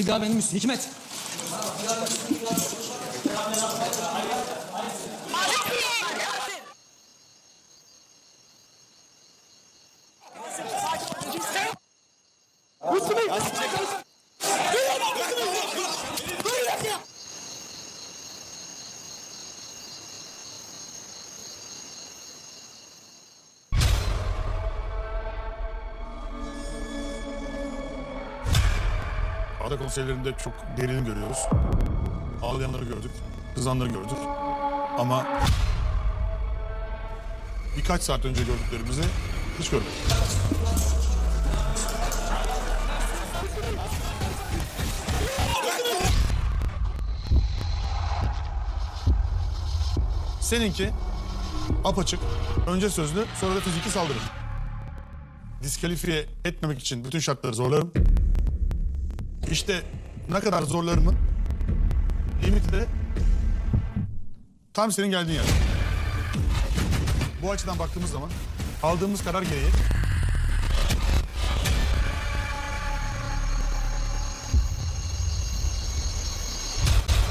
Bir daha benim üstü. Hikmet. Ada konserlerinde çok derin görüyoruz. Ağlayanları gördük, kızanları gördük. Ama birkaç saat önce gördüklerimizi hiç görmedik. Seninki apaçık, önce sözlü, sonra da fiziki saldırı. Diskalifiye etmemek için bütün şartları zorlarım. İşte ne kadar zorlarımın limiti de tam senin geldiğin yer. Bu açıdan baktığımız zaman aldığımız karar gereği